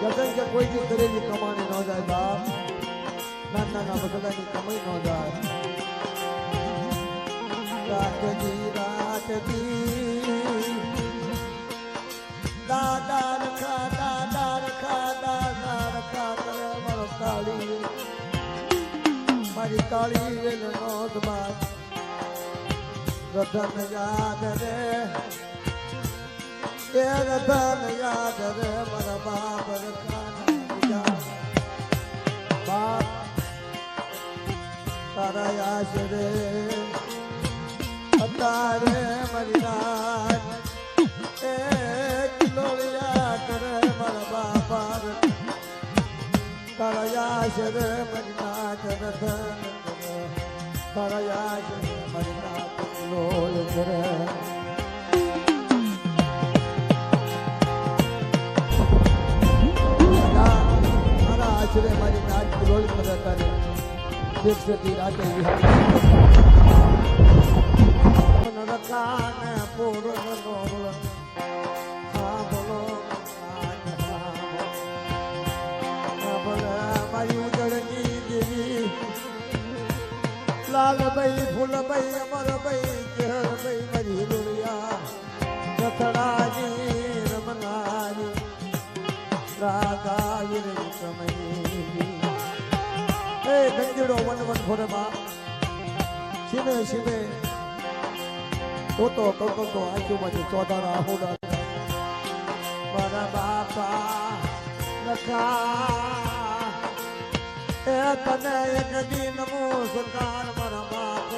જતન કે કોઈની કરેલી કમાણી ન જાય બાપ. નાના નાના બધાની કમાઈ ન જાય. રાખજી રાખજી દાદા રખા દાદા રખા દાદા રખા કરે મારો કાળી. મારી કાળી વેલ નોંધ બાદ રતન યાદ રે. એ રતન યાદ રે મારા બાપ બાપ તારા યાદ રે અત્યારે મારી રાત એ કિલોળિયા કરે મારા બાપા. તારા યાદ રે મારી રતન કરે તારા યાદ રે મારી નાત કિલોળ કરે આશરે મારી નાચ રોલ કરે કરે દીક્ષતી રાતે નરકાને પૂર્ણ નોલ હા બોલો મારી રે સમયી એ ગંજડો વન વન ફોરે માં શિવે શિવે. તો તો તો તો આજુબાજુ ચોધારા હોડા. મારા બાપા લખા. એ તને એક દી નમો સરકાર મારા બાપ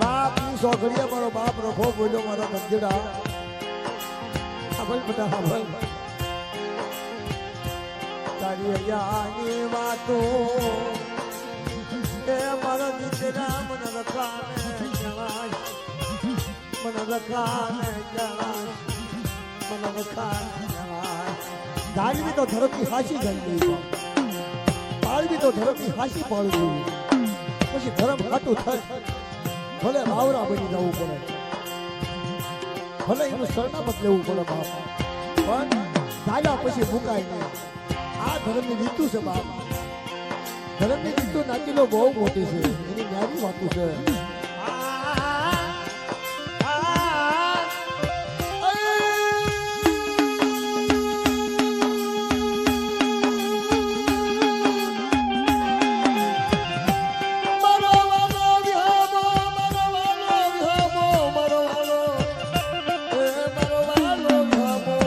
બાપ સોગડીએ મારો બાપ રખો બોલ્યો મારા ગંજડા. ભાઈ બધા હબલ તારી યાની વાતો. એ મારા દીકરા મને લખાને જણાય મને લખાને જણાય મને લખાને જણાય ધારવી તો ધરતી હાસી ગઈ પાળવી તો ધરતી હાસી પાળવી. પછી ધરમ ખાટું થાય. ભલે બાવરા બની જવું પડે. ભલે એનું શરણામત લેવું પડે બાપા. પણ ધાર્યા પછી મુકાય નહીં. ધર્મની રીતુ છે બાપ ધર્મની રીતુ નાચીલો બહુ મોટી છે. એની ન્યારી વાતું છે.